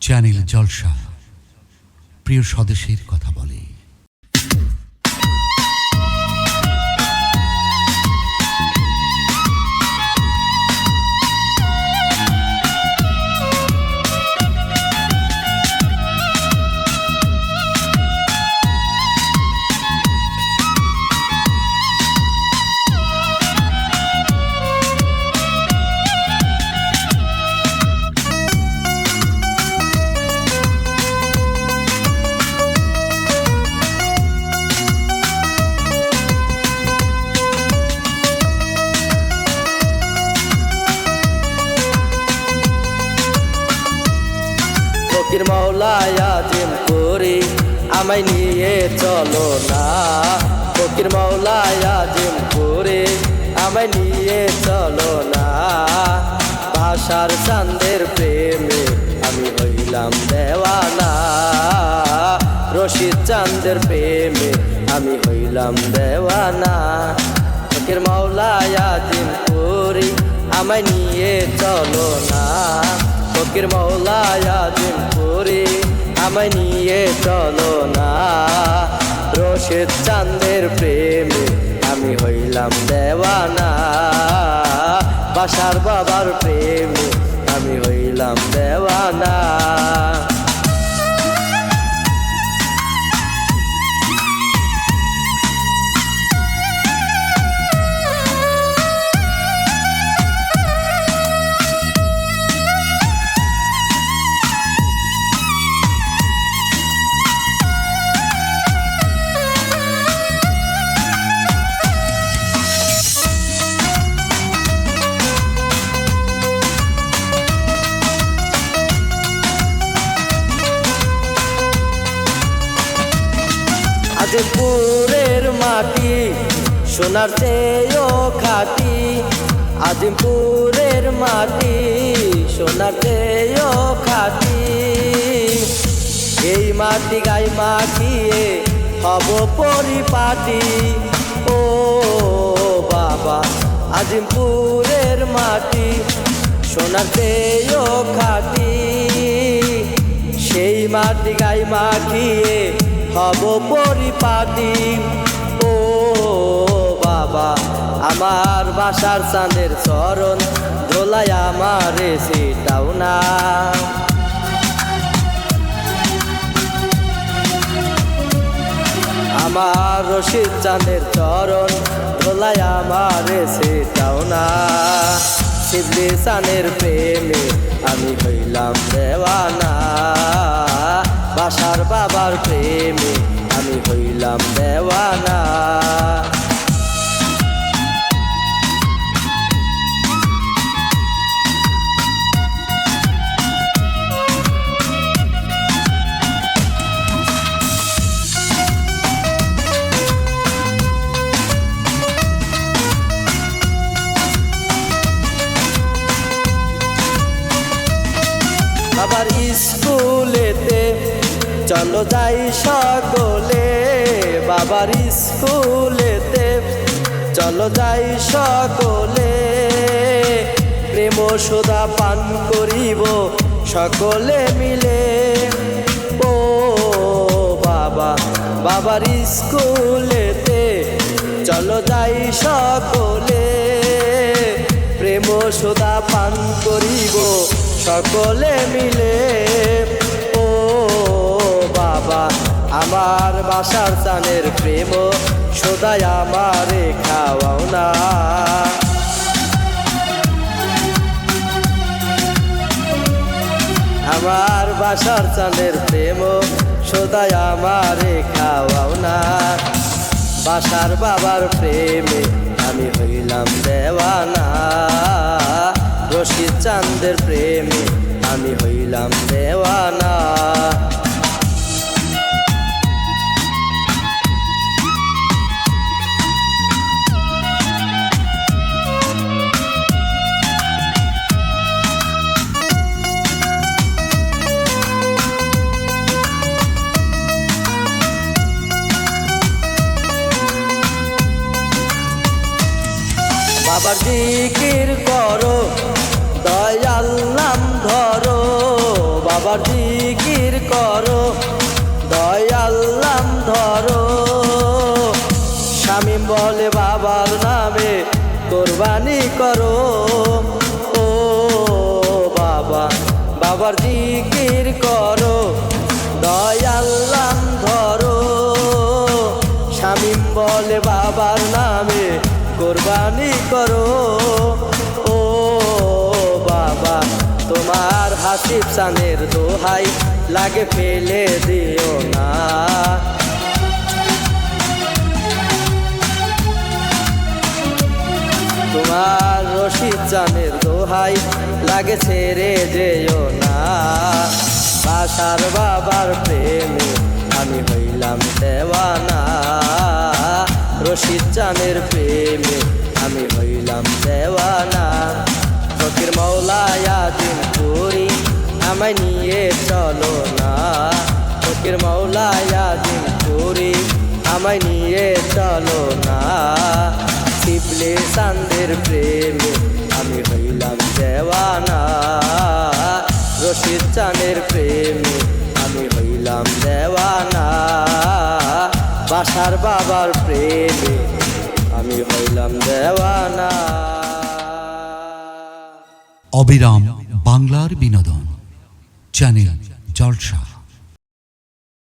Channel জলসা। প্রিয় স্বদেশের কথা বলে। আমায় নিয়ে চলো না। ফকির মাওলায়া জিম করে আমায় নিয়ে চলো না। ভাষার চান্দের প্রেমে আমি হইলাম দেওয়ানা। রশিদ চান্দের প্রেমে আমি হইলাম দেওয়ানা। ফকির মাওলায়া জিম করি আমায় নিয়ে চলো না। ফকির মৌলায়া জিম করি আমায় নিয়ে চলো না। রোশেদ চাঁদের প্রেমে আমি হইলাম দেওয়ানা। বাসার বাবার প্রেমে আমি হইলাম দেওয়ানা। আজিমপুরের মাটি, সোনার চেয়েও খাটি। আজিমপুরের মাটি, সোনার চেয়েও খাটি। এই মাটি গাই মাখিয়ে হব পরিপাটি। ও বাবা, আজিমপুরের মাটি, সোনার চেয়েও খাটি। সেই মাটি গাই মাখিয়ে হব পরিপাটি। ও বাবা, আমার বাসার চাঁদের চরণ দোলায় আমার সেটাও না। আমার রশিদ চাঁদের চরণ দোলায় আমার সেটাও না। সিদ্ধি চানের প্রেমে আমি হইলাম দেওয়ানা। বাসার বাবার প্রেমে আমি হইলাম দেওয়ানা। আবার স্কুলেতে চলো যাই সকলে বাবার স্কুলেতে। চলো যাই সকলে, প্রেম সোদা পান করিব সকলে মিলে। ও বাবা, বাবার স্কুলেতে চলো যাই সকলে, প্রেম সোদা পান করিব সকলে মিলে। বাবা, আমার বাসার চানের প্রেম সোদায় আমারে খাওয়াও না। আমার বাসার চানের প্রেম সোদায় আমারে খাওয়াও না। বাসার বাবার প্রেমে আমি হইলাম দেওয়ানা। রশিদ চাঁদের প্রেমে আমি হইলাম দেওয়ানা। বাবার জিকির করো, দয়াল নাম ধরো, বাবার জিকির করো দয়াল্লাম ধরো। স্বামী বলে, বাবার নামে কোরবানি করো। ও বাবা, বাবার জিকির করো দয়াল্লাম ধরো। স্বামীম বলে, বাবার নামে কোরবানি করো। ও বাবা, তোমার হাসিব সানের দোহাই লাগে ফেলে দিও না। তোমার রশিদ জানের দোহাই লাগে ছেড়ে যেও না। বাসার বাবার প্রেমে আমি হইলাম দেওয়ানা। রশিদ জানের প্রেমে আমি হইলাম দেওয়ানা। ফকির মৌলায়া দিন করি, আমায় নিয়ে চলো না। ফকির মৌলায়া দিন করি, আমায় নিয়ে চলো না। শিবলে চান্দের প্রেমে আমি হইলাম দেওয়ানা। রশিদ চানের প্রেমে আমি হইলাম দেওয়ানা। বাসার বাবার প্রেমে আমি হইলাম দেওয়ানা। অবিরাম বাংলার বিনোদন চ্যানেল জলসা।